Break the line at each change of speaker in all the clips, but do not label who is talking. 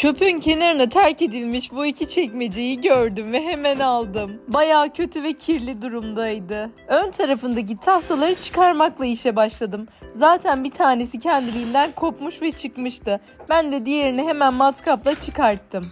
Çöpün kenarına terk edilmiş bu iki çekmeceyi gördüm ve hemen aldım. Bayağı kötü ve kirli durumdaydı. Ön tarafındaki tahtaları çıkarmakla işe başladım. Zaten bir tanesi kendiliğinden kopmuş ve çıkmıştı. Ben de diğerini hemen matkapla çıkarttım.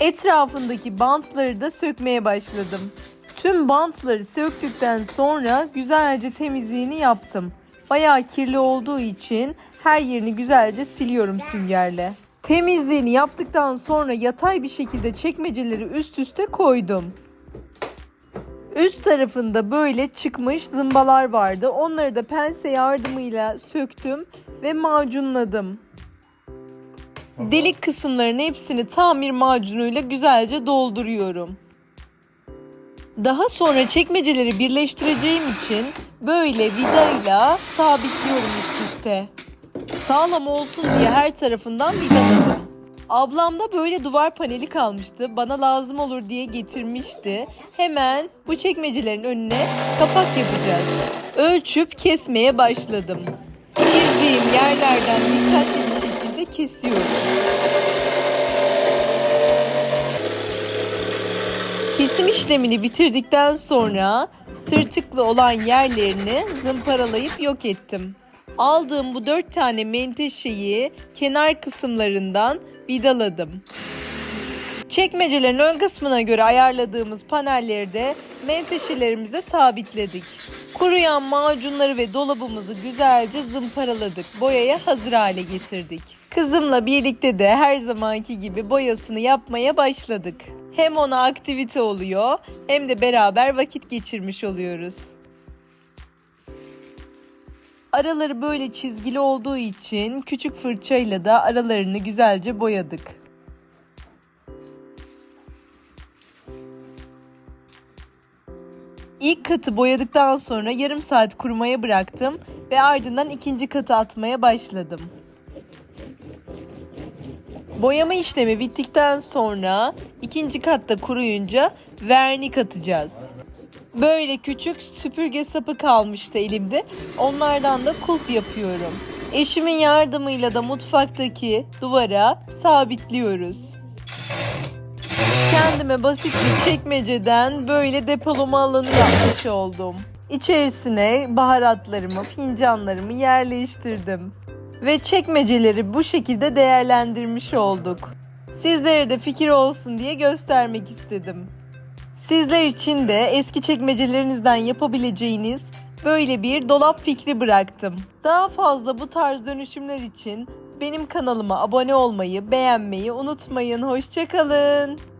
Etrafındaki bantları da sökmeye başladım. Tüm bantları söktükten sonra güzelce temizliğini yaptım. Bayağı kirli olduğu için her yerini güzelce siliyorum süngerle. Temizliğini yaptıktan sonra yatay bir şekilde çekmeceleri üst üste koydum. Üst tarafında böyle çıkmış zımbalar vardı. Onları da pense yardımıyla söktüm ve macunladım. Delik kısımların hepsini tamir macunuyla güzelce dolduruyorum. Daha sonra çekmeceleri birleştireceğim için böyle vidayla sabitliyorum üst üste. Sağlam olsun diye her tarafından vidaladım. Ablam da böyle duvar paneli kalmıştı. Bana lazım olur diye getirmişti. Hemen bu çekmecelerin önüne kapak yapacağız. Ölçüp kesmeye başladım. Çizdiğim yerlerden dikkatli bir şekilde kesiyorum. Kesim işlemini bitirdikten sonra tırtıklı olan yerlerini zımparalayıp yok ettim. Aldığım bu dört tane menteşeyi kenar kısımlarından vidaladım. Çekmecelerin ön kısmına göre ayarladığımız panelleri de menteşelerimize sabitledik. Kuruyan macunları ve dolabımızı güzelce zımparaladık. Boyaya hazır hale getirdik. Kızımla birlikte de her zamanki gibi boyasını yapmaya başladık. Hem ona aktivite oluyor hem de beraber vakit geçirmiş oluyoruz. Araları böyle çizgili olduğu için küçük fırçayla da aralarını güzelce boyadık. İlk katı boyadıktan sonra yarım saat kurumaya bıraktım ve ardından ikinci katı atmaya başladım. Boyama işlemi bittikten sonra ikinci katta kuruyunca vernik atacağız. Böyle küçük süpürge sapı kalmıştı elimde. Onlardan da kulp yapıyorum. Eşimin yardımıyla da mutfaktaki duvara sabitliyoruz. Kendime basit bir çekmeceden böyle depolama alanı yapmış oldum. İçerisine baharatlarımı, fincanlarımı yerleştirdim. Ve çekmeceleri bu şekilde değerlendirmiş olduk. Sizlere de fikir olsun diye göstermek istedim. Sizler için de eski çekmecelerinizden yapabileceğiniz böyle bir dolap fikri bıraktım. Daha fazla bu tarz dönüşümler için benim kanalıma abone olmayı, beğenmeyi unutmayın. Hoşçakalın.